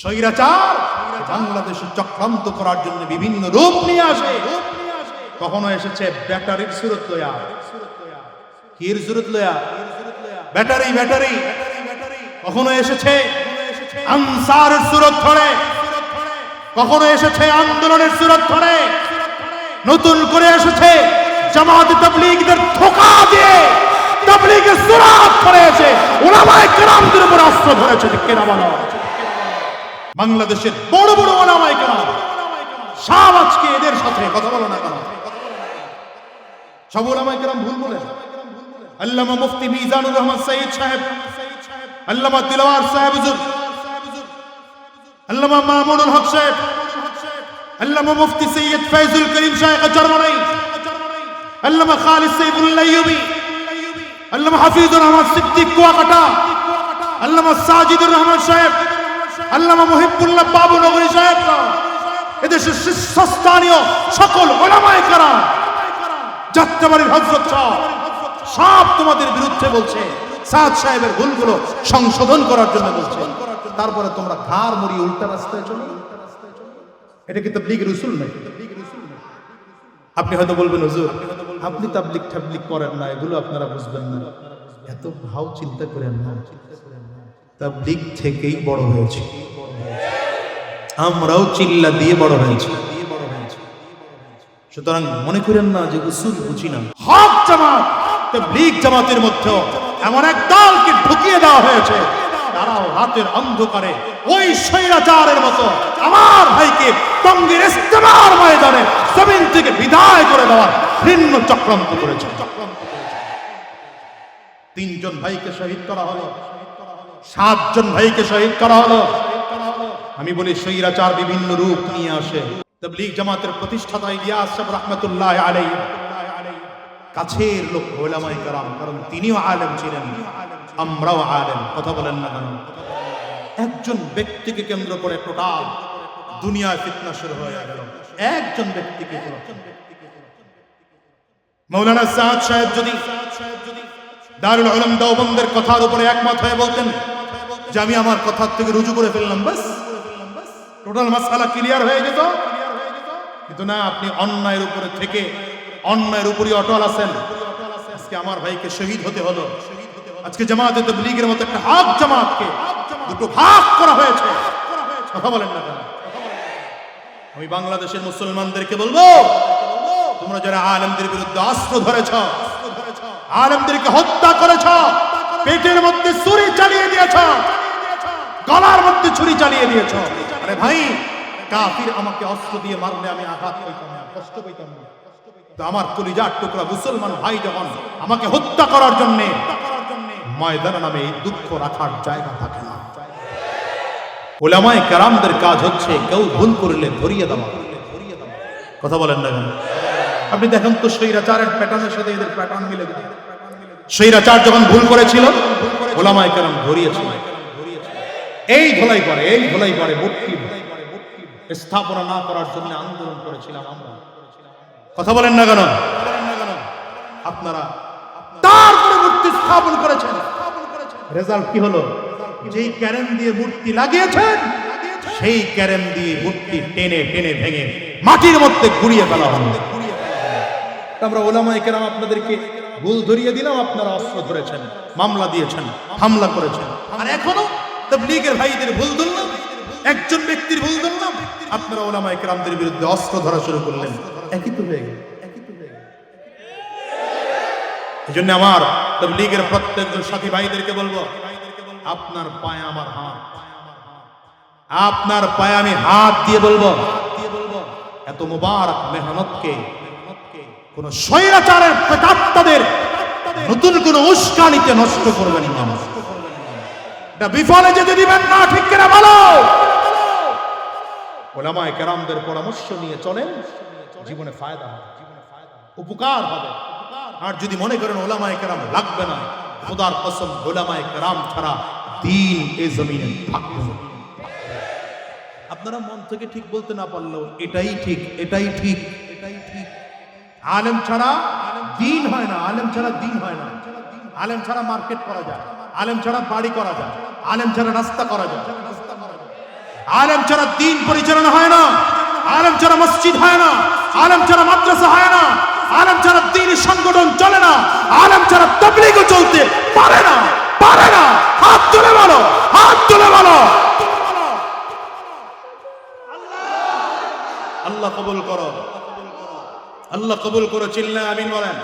স্বৈরাচার বাংলাদেশে চক্রান্ত করার জন্য বিভিন্ন রূপ নিয়ে আসে। কখনো এসেছে ব্যাটারির সুরত লয়া। কির সুরত লয়া? Battery battery. কখনো এসেছে আনসারের সুরত ধরে। কখনো এসেছে আন্দোলনের সুরত ধরে। নতুন করে এসেছে জামাত তাবলীগদের ধোকা দিয়ে। তাবলীগের সুরাত ধরে এসে ওলামায়ে কেরামদের উপর অস্ত্র ধরেছে কিনা বলো? বাংলাদেশের বড় বড় ওলামায়ে কেরাম। সব আজকে এদের সাথে কথা বলো না কেন? সব ওলামায়ে কেরাম ভুল বলে আল্লামা মুফতি মিজানুর রহমান সঈদ সাহেব, আল্লামা দিলওয়ার সাহেব হুজুর, আল্লামা মামুনুল হক সাহেব, আল্লামা মুফতি সৈয়দ ফয়জুল করিম শাইখ জার্মানি আল্লামা খালিদ সাইফুল আইয়ুবী আল্লামা হাফিজুর রহমান সিদ্দিক কুয়াকাটা, আল্লামা সাজিদুর রহমান সাহেব আল্লামা মুহিবুল্লাহ বাবু নগরী সাহেব এদেশের শীর্ষস্থানীয় সকল ওলামায়ে কারাম, যাত্রাবাড়ির হজরত সব তোমাদের বিরুদ্ধে বলছে, সাদ সাহেবের ভুলগুলো সংশোধন করার জন্য বলছে। তারপরে তোমরা ঘাড় মরিয়ে উল্টা রাস্তায় চলো। এটা কি তাবলিগ রসুল নাই আপনি হয়তো বলবেন, হুজুর, আপনি তাবলিক ঠাবলিগ করেন না, এগুলো আপনারা বুঝবেন না। এত ভাও চিন্তা করেন না। তাবলিগ থেকেই বড় হয়েছে। আমরাও চিল্লা দিয়ে বড় হয়েছি। সুতরাং মনে করেন না যে উসুল বুঝি না। হক জামাত, তাবলীগ জামাতের মধ্যে এমন এক দলকে ঢুকিয়ে দেওয়া হয়েছে। তারাও রাতের অন্ধকারে ওই স্বৈরাচারের মতো আমার ভাইকে টঙ্গের ইস্তেমার ময়দানে জমিন থেকে বিদায় করে দেওয়ার ভিন্ন চক্রান্ত করেছে। তিনজন ভাইকে শহীদ করা হলো। সাতজন ভাইকে শহীদ করা হলো। আমি বলি, স্বৈরাচার বিভিন্ন রূপ নিয়ে আসে। তবলিগ জামাতের প্রতিষ্ঠাতা ইলিয়াস সাহেব রহমতুল্লাহ আলাই কাছের লোক ওলামাই কারাম, কারণ তিনিও আলেম ছিলেন। আমরাও আলেম, কথা বলেন না কেন? একজন ব্যক্তিকে কেন্দ্র করে টোটাল দুনিয়ায় ফিতনা শুরু হয়ে গেল। একজন ব্যক্তিকে মৌলানা সাহেব যদি দারুল আলম দেওবন্দের কথার উপরে একমত হয়ে বলতেন যে আমি আমার কথার থেকে রুজু করে ফেললাম, বাস। টোটাল মাসালা ক্লিয়ার হয়ে যেত কিন্তু না, আপনি অন্যায়ের উপরে থেকে অন্যায়ের উপরই অটল আছেন। আজকে আমার ভাইকে শহীদ হতে হলো। আজকে জামাতে তবলীগের মতো একটা হক জামাতকে দুটো ভাগ করা হয়েছে। কথা বলেন না আমি বাংলাদেশের মুসলমানদেরকে বলব, তোমরা যারা আলেমদের বিরুদ্ধে অস্ত্র ধরেছ, আলেমদেরকে হত্যা করেছ, পেটের মধ্যে ছুরি চালিয়ে দিয়েছ। গলার মধ্যে ছুরি চালিয়ে দিয়েছ। আরে ভাই, কাফির আমাকে অস্ত্র দিয়ে মারলে আমি আঘাত পাইতাম না, কষ্ট পাইতাম না। আমার কলিজার টুকরা মুসলমান ভাই যখন আমাকে হত্যা করার জন্য ময়দান নামে এই দুঃখ রাখার জায়গা থাকে না। ওলামায় কারামদের কাজ হচ্ছে কেউ ভুল করলে ধরিয়ে দেওয়া। কথা বলেন না কেন? আপনি দেখেন তো স্বৈরাচারের প্যাটার্নের সাথে এদের প্যাটার্ন মিলে গেছে স্বৈরাচার যখন ভুল করেছিল ওলামায় কারাম ধরিয়েছিল এই ধোলাই করে, এই ধোলাই করে মূর্তি স্থাপনা না করার জন্য আন্দোলন করেছিলাম আমরা। কথা বলেন না কেন? আপনারা তারপরে মূর্তি স্থাপন করেছেন। রেজাল্ট কি হলো? যেই ক্যারেন দিয়ে মূর্তি লাগিয়েছেন, সেই ক্যারেন দিয়ে মূর্তি টেনে টেনে ভেঙে মাটির মধ্যে গুড়িয়ে ফেলা হলো। আমরা ওলামাই কেরাম আপনাদেরকে ভুল ধরিয়ে দিলাম আপনারা অস্ত্র ধরেছেন, মামলা দিয়েছেন, হামলা করেছেন। আর এখনও তবলীগের ভাইদের ভুল ধরলাম, একজন ব্যক্তির ভুল ধরলাম, আপনারা ওলামাই কেরামদের বিরুদ্ধে অস্ত্র ধরা শুরু করলেন। একই তো হয়ে গেল। এই জন্য আমার তবলীগের প্রত্যেকজন সাথী ভাইদেরকে বলব, আপনার পায়ে আমার হাত। আপনার পায়ে আমি হাত দিয়ে বলব, এত মুবারক মেহনতকে কোন স্বৈরাচারের প্রেতাত্মাদের নতুন কোন উস্কানিতে নষ্ট করবেন না। এটা বিফলে যেতে দিবেন না, ঠিক কিনা বলো? ওলামায় কেরামদের পরামর্শ নিয়ে চলেন, জীবনে ফায়দা হবে উপকার হবে। আর যদি মনে করেন ওলামায় কেরাম লাগবে না, খোদার কসম ওলামায় কেরাম ছাড়া দিন এ জমিনে থাকবে আপনারা মন থেকে ঠিক বলতে না পারলেও এটাই ঠিক এটাই ঠিক এটাই ঠিক। আলেম ছাড়া দিন হয় না আলেম ছাড়া দিন হয় না আলেম ছাড়া মার্কেট করা যায় আলেম ছাড়া বাড়ি করা যায় আলেম ছাড়া রাস্তা করা যায় আলেম ছাড়া দিন পরিচালনা হয় না আলেম ছাড়া মসজিদ হয় না আলেম ছাড়া মাদ্রাসা হয় না আলেম ছাড়া দিন সংগঠন চলে না আলেম ছাড়া তবলিগও চলতে পারে না পারে না হাত তুলে বলো হাত তুলে বলো আল্লাহ কবুল করো আল্লাহ কবুল করো চিল্লা আমিন বলেন।